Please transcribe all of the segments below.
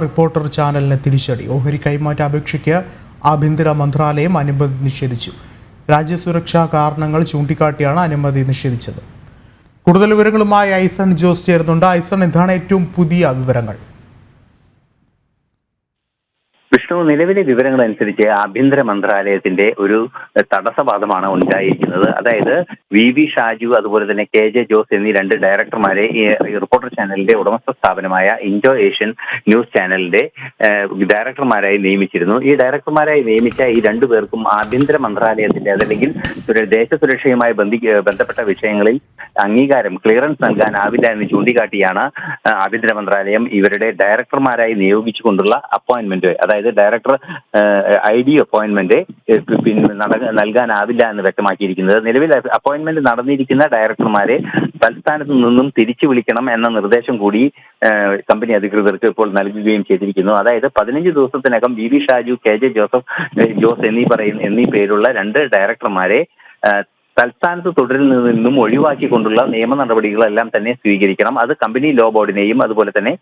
Reporter ചാനലിന് തിരിച്ചടി. ഓഹരി കൈമാറ്റ അപേക്ഷയ്ക്ക് ആഭ്യന്തര മന്ത്രാലയം അനുമതി നിഷേധിച്ചു. രാജ്യസുരക്ഷാ കാരണങ്ങൾ ചൂണ്ടിക്കാട്ടിയാണ് അനുമതി നിഷേധിച്ചത്. കൂടുതൽ വിവരങ്ങളുമായി ഐസൺ ജോസ് ചേരുന്നുണ്ട്. ഐസൺ എന്താണ് ഏറ്റവും പുതിയ വിവരങ്ങൾ. വിഷ്ണു നിലവിലെ വിവരങ്ങൾ അനുസരിച്ച് ആഭ്യന്തര മന്ത്രാലയത്തിന്റെ ഒരു തടസ്സവാദമാണ് ഉണ്ടായിരിക്കുന്നത്. അതായത് വി വി ഷാജു അതുപോലെ തന്നെ കെ ജെ ജോസ് എന്നീ രണ്ട് ഡയറക്ടർമാരെ റിപ്പോർട്ടർ ചാനലിന്റെ ഉടമസ്ഥ സ്ഥാപനമായ ഇൻഡോ ഏഷ്യൻ ന്യൂസ് ചാനലിന്റെ ഡയറക്ടർമാരായി നിയമിച്ചിരുന്നു. ഈ ഡയറക്ടർമാരായി നിയമിച്ച ഈ രണ്ടു പേർക്കും ആഭ്യന്തര മന്ത്രാലയത്തിന്റെ അതല്ലെങ്കിൽ സുര- ദേശസുരക്ഷയുമായി ബന്ധി ബന്ധപ്പെട്ട വിഷയങ്ങളിൽ അംഗീകാരം ക്ലിയറൻസ് നൽകാനാവില്ല എന്ന് ചൂണ്ടിക്കാട്ടിയാണ് ആഭ്യന്തര മന്ത്രാലയം ഇവരുടെ ഡയറക്ടർമാരായി നിയോഗിച്ചുകൊണ്ടുള്ള അപ്പോയിന്റ്മെന്റ്. അതായത് ഡയറക്ടർ ഐ ഡി അപ്പോയിന്റ്മെന്റ് നൽകാനാവില്ല എന്ന് വ്യക്തമാക്കിയിരിക്കുന്നത്. നിലവിൽ അപ്പോയിന്റ്മെന്റ് നടന്നിരിക്കുന്ന ഡയറക്ടർമാരെ തൽസ്ഥാനത്ത് നിന്നും തിരിച്ചു വിളിക്കണം എന്ന നിർദ്ദേശം കൂടി കമ്പനി അധികൃതർക്ക് ഇപ്പോൾ നൽകുകയും ചെയ്തിരിക്കുന്നു. അതായത് പതിനഞ്ച് ദിവസത്തിനകം V V Shaju K J Joseph Jose എന്നീ പറയുന്ന എന്നീ പേരുള്ള രണ്ട് ഡയറക്ടർമാരെ തൽസ്ഥാനത്ത് തുടരുന്നതിൽ നിന്നും ഒഴിവാക്കിക്കൊണ്ടുള്ള നിയമ നടപടികളെല്ലാം തന്നെ സ്വീകരിക്കണം. അത് കമ്പനി ലോ ബോർഡിനെയും അതുപോലെ തന്നെ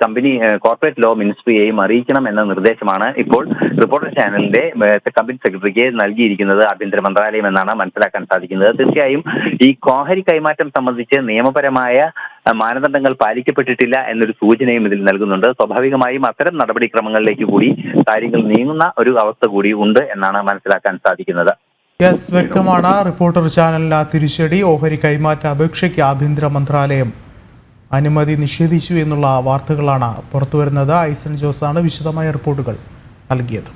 കമ്പനി കോർപ്പറേറ്റ് ലോ മിനിസ്ട്രിയെയും അറിയിക്കണം എന്ന നിർദ്ദേശമാണ് ഇപ്പോൾ റിപ്പോർട്ടർ ചാനലിന്റെ കമ്പനി സെക്രട്ടറിക്ക് നൽകിയിരിക്കുന്നത് ആഭ്യന്തര മന്ത്രാലയം എന്നാണ് മനസ്സിലാക്കാൻ സാധിക്കുന്നത്. തീർച്ചയായും ഈ കോഹരി കൈമാറ്റം സംബന്ധിച്ച് നിയമപരമായ മാനദണ്ഡങ്ങൾ പാലിക്കപ്പെട്ടിട്ടില്ല എന്നൊരു സൂചനയും ഇതിൽ നൽകുന്നുണ്ട്. സ്വാഭാവികമായും അത്തരം നടപടിക്രമങ്ങളിലേക്ക് കൂടി കാര്യങ്ങൾ നീങ്ങുന്ന ഒരു അവസ്ഥ കൂടി ഉണ്ട് എന്നാണ് മനസ്സിലാക്കാൻ സാധിക്കുന്നത്. യെസ് വ്യക്തമാണ്. റിപ്പോർട്ടർ ചാനലിന് തിരിച്ചടി ഓഹരി കൈമാറ്റ അപേക്ഷയ്ക്ക് ആഭ്യന്തര മന്ത്രാലയം അനുമതി നിഷേധിച്ചു എന്നുള്ള വാർത്തകളാണ് പുറത്തുവരുന്നത്. ഐസൺ ജോസാണ് വിശദമായ റിപ്പോർട്ടുകൾ നൽകിയത്.